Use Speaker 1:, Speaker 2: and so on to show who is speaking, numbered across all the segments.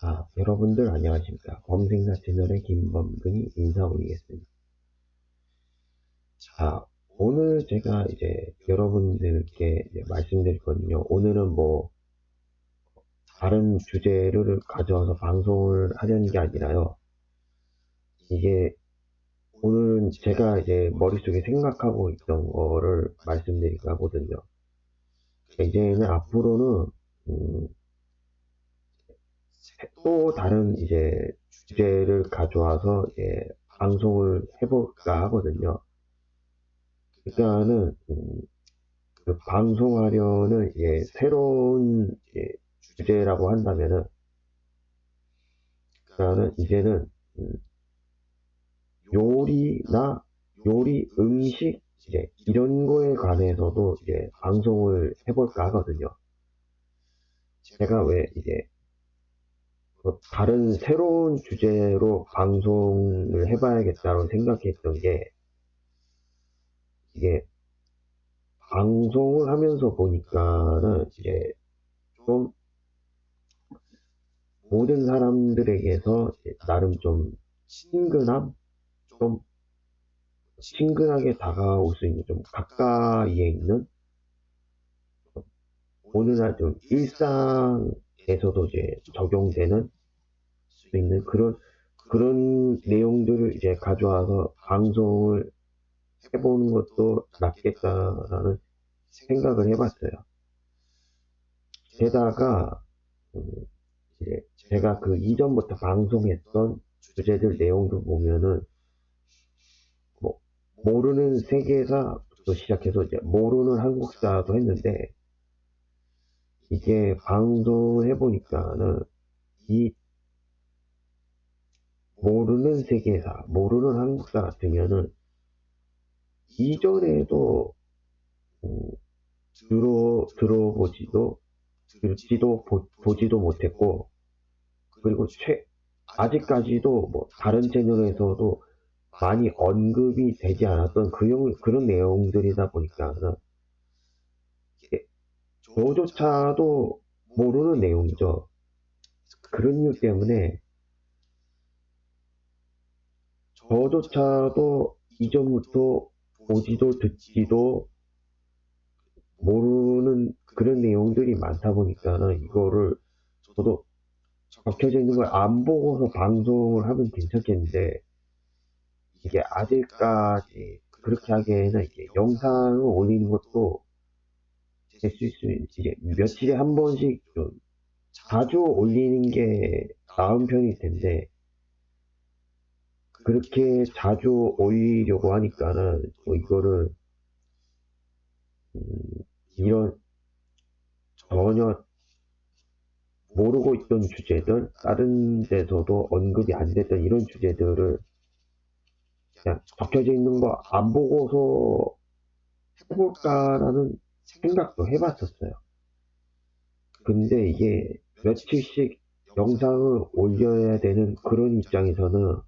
Speaker 1: 아, 여러분들 안녕하십니까. 범생사 채널의 김범근이 인사 올리겠습니다. 자, 오늘 제가 이제 여러분들께 이제 말씀드릴 거든요. 오늘은 뭐, 다른 주제를 가져와서 방송을 하려는 게 아니라요. 이게, 오늘 제가 이제 머릿속에 생각하고 있던 거를 말씀드릴까 하거든요. 이제는 앞으로는, 음, 또 다른 이제 주제를 가져와서 이제 방송을 해볼까 하거든요. 그러니까는 음, 그 방송하려는 이제 새로운 이제 주제라고 한다면은 그러니까는 이제는 음, 요리나 요리 음식 이제 이런 거에 관해서도 이제 방송을 해볼까 하거든요. 제가 왜 이제 뭐 다른 새로운 주제로 방송을 해봐야겠다고 생각했던 게 이게 방송을 하면서 보니까는 이제 좀 모든 사람들에게서 나름 좀 친근함, 좀 친근하게 다가올 수 있는 좀 가까이에 있는? 오늘날 좀 일상 에서도 이제 적용되는 수 있는 그런 그런 내용들을 이제 가져와서 방송을 해보는 것도 낫겠다라는 생각을 해봤어요. 게다가 음, 이제 제가 그 이전부터 방송했던 주제들 내용도 보면은 뭐 모르는 세계사부터 시작해서 이제 모르는 한국사도 했는데 이게 방송해 보니까는 이 모르는 세계사, 모르는 한국사 같으면은 이전에도 음, 들어 들어보지도 듣지도 보, 지도 못했고 그리고 최 아직까지도 뭐 다른 채널에서도 많이 언급이 되지 않았던 그 그런 내용들이다 보니까는 저조차도 모르는 내용이죠. 그런 이유 때문에 저조차도 이전부터 보지도 듣지도 모르는 그런 내용들이 많다 보니까는 이거를 저도 적혀져 있는 걸 안 보고서 방송을 하면 괜찮겠는데 이게 아직까지 그렇게 하기에는 이게 영상을 올리는 것도 이제 며칠에 한 번씩 좀 자주 올리는 게 나은 편일 텐데 그렇게 자주 올리려고 하니까는 뭐 이거를 음, 이런 전혀 모르고 있던 주제들 다른 데서도 언급이 안 됐던 이런 주제들을 그냥 적혀져 있는 거 안 보고서 해볼까라는 생각도 해봤었어요. 근데 이게 며칠씩 영상을 올려야 되는 그런 입장에서는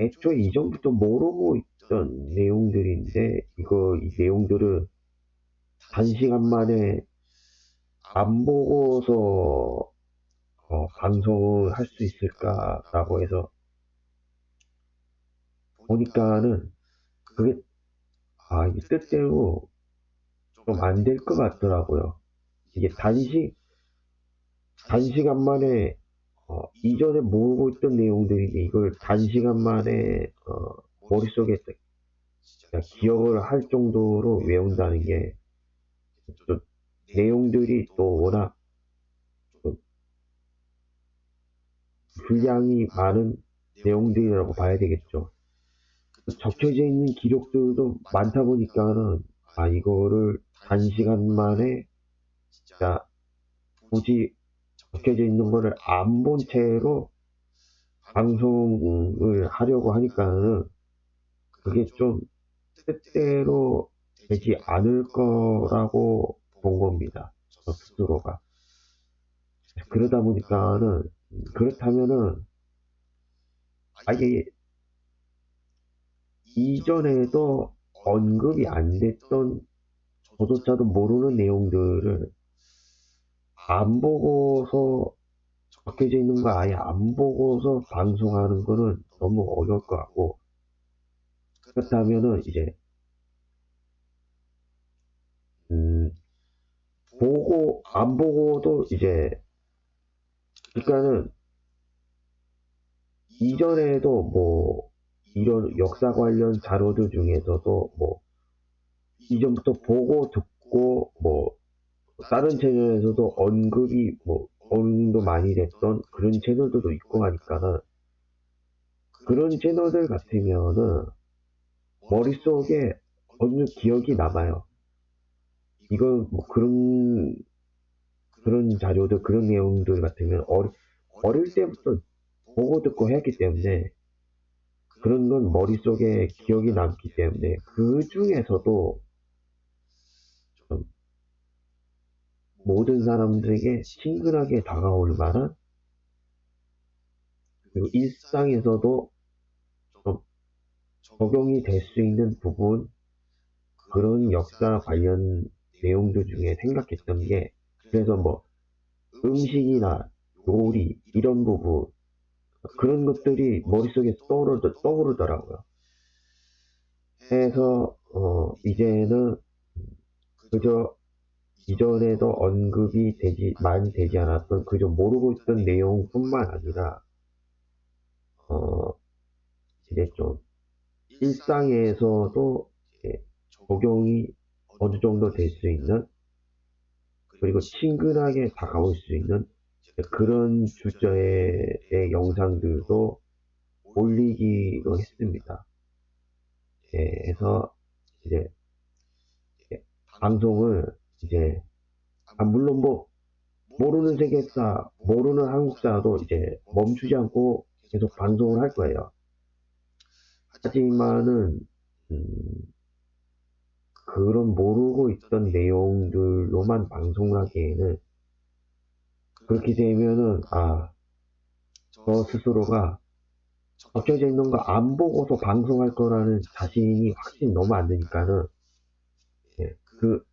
Speaker 1: 애초에 이전부터 모르고 있던 내용들인데 이거 이 내용들을 단시간 만에 안 보고서 어, 방송을 할 수 있을까라고 해서 보니까는 그게 아 이게 뜻대로 좀 안 될 것 같더라고요. 이게 단시, 단시간 만에, 어, 이전에 모으고 있던 내용들이 이걸 단시간 만에, 어, 머릿속에 기억을 할 정도로 외운다는 게, 또 내용들이 또 워낙 좀 분량이 많은 내용들이라고 봐야 되겠죠. 적혀져 있는 기록들도 많다 보니까는, 아, 이거를 단시간 만에 진짜 굳이 적혀져 있는 거를 안 본 채로 방송을 하려고 하니까는 그게 좀 뜻대로 되지 않을 거라고 본 겁니다. 저 스스로가. 그러다 보니까는 그렇다면은 아예 이전에도 언급이 안 됐던 저조차도 모르는 내용들을 안 보고서 적혀져 있는 거 아예 안 보고서 방송하는 거는 너무 어려울 것 같고, 그렇다면은 이제, 음, 보고, 안 보고도 이제, 그러니까는, 이전에도 뭐, 이런 역사 관련 자료들 중에서도 뭐, 이전부터 보고 듣고, 뭐, 다른 채널에서도 언급이 뭐, 정도 많이 됐던 그런 채널들도 있고 하니까는, 그런 채널들 같으면은, 머릿속에 어느 기억이 남아요. 이건 뭐 그런, 그런 자료들, 그런 내용들 같으면 어리, 어릴 때부터 보고 듣고 했기 때문에 그런 건 머릿속에 기억이 남기 때문에 그 중에서도 모든 사람들에게 친근하게 다가올 만한 그리고 일상에서도 좀 적용이 될 수 있는 부분 그런 역사 관련 내용들 중에 생각했던 게 그래서 뭐 음식이나 요리 이런 부분 그런 것들이 머릿속에 떠오르, 떠오르더라고요. 해서 어, 이제는 그저 이전에도 언급이 되지 많이 되지 않았던 그저 모르고 있던 내용뿐만 아니라 어, 이제 좀 일상에서도 적용이 어느 정도 될 수 있는 그리고 친근하게 다가올 수 있는 그런 주제의 영상들도 올리기로 했습니다. 예, 해서 이제 방송을 이제 아, 물론 뭐 모르는 세계사, 모르는 한국사도 이제 멈추지 않고 계속 방송을 할 거예요. 하지만은 음, 그런 모르고 있던 내용들로만 방송을 하기에는 그렇게 되면은 아, 저 스스로가 적혀져 있는 거 안 보고서 방송할 거라는 자신이 확신이 너무 안 드니까는 예, 그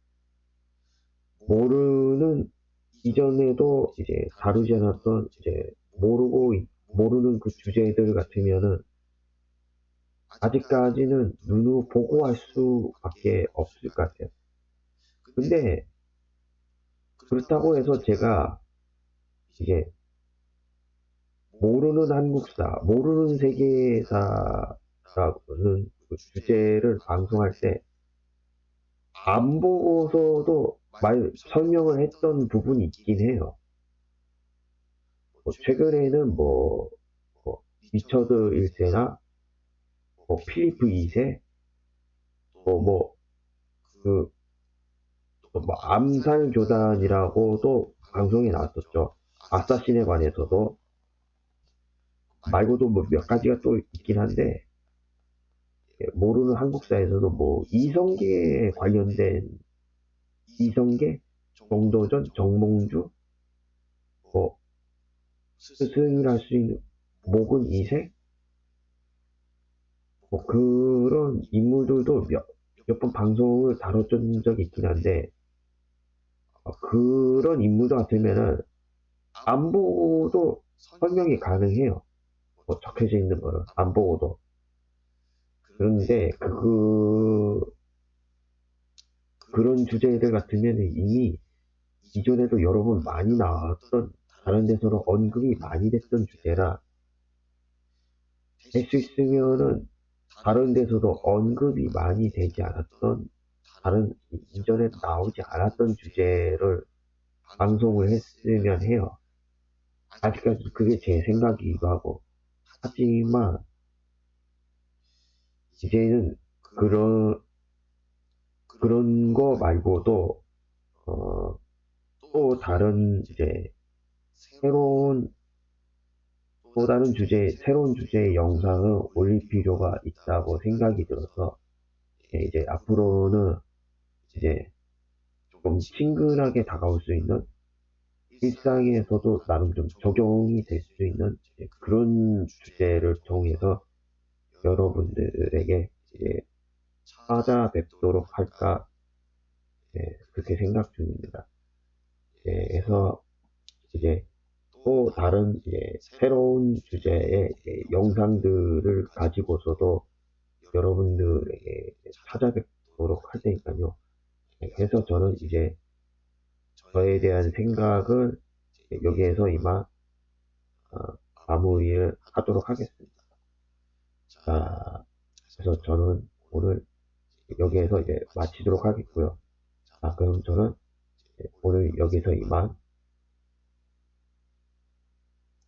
Speaker 1: 모르는 이전에도 이제 다루지 않았던 이제 모르고 모르는 그 주제들 같으면은 아직까지는 눈으로 보고 할 수밖에 없을 것 같아요. 근데 그렇다고 해서 제가 이게 모르는 한국사, 모르는 세계사라는 그 주제를 방송할 때 안 보고서도 말 설명을 했던 부분이 있긴 해요. 뭐 최근에는 뭐, 뭐 리처드 1세나 뭐 필리프 2세, 뭐, 그, 뭐 암살 교단이라고도 방송에 나왔었죠. 아사신에 관해서도 말고도 뭐 몇 가지가 또 있긴 한데 예, 모르는 한국사에서도 뭐 이성계에 관련된 이성계, 정도전, 정몽주, 뭐 스승이랄 수 있는 목은 이세, 뭐 그런 인물들도 몇 몇 번 방송을 다뤄준 적이 있긴 한데 어, 그런 인물들 같으면은 안 보고도 설명이 가능해요. 뭐 적혀져 있는 거를 안 보고도. 그런데 그 그런 주제들 같으면 이미 이전에도 여러 번 많이 나왔던 다른 데서는 언급이 많이 됐던 주제라 할수 있으면은 다른 데서도 언급이 많이 되지 않았던 다른 이전에 나오지 않았던 주제를 방송을 했으면 해요. 아직까지 그게 제 생각이기도 하고 하지만 이제는 그런 그런 거 말고도 어, 또 다른 이제 새로운 또 다른 주제 새로운 주제의 영상을 올릴 필요가 있다고 생각이 들어서 이제 앞으로는 이제 조금 친근하게 다가올 수 있는 일상에서도 나름 좀 적용이 될 수 있는 그런 주제를 통해서 여러분들에게 이제 찾아뵙도록 할까 예, 그렇게 생각 중입니다. 예, 그래서 이제 또 다른 이제 새로운 주제의 이제 영상들을 가지고서도 여러분들에게 찾아뵙도록 할 테니까요. 그래서 저는 이제 저에 대한 생각을 여기에서 이만 어, 마무리를 하도록 하겠습니다. 자, 그래서 저는 오늘 여기에서 이제 마치도록 하겠고요. 자, 그럼 저는 오늘 여기서 이만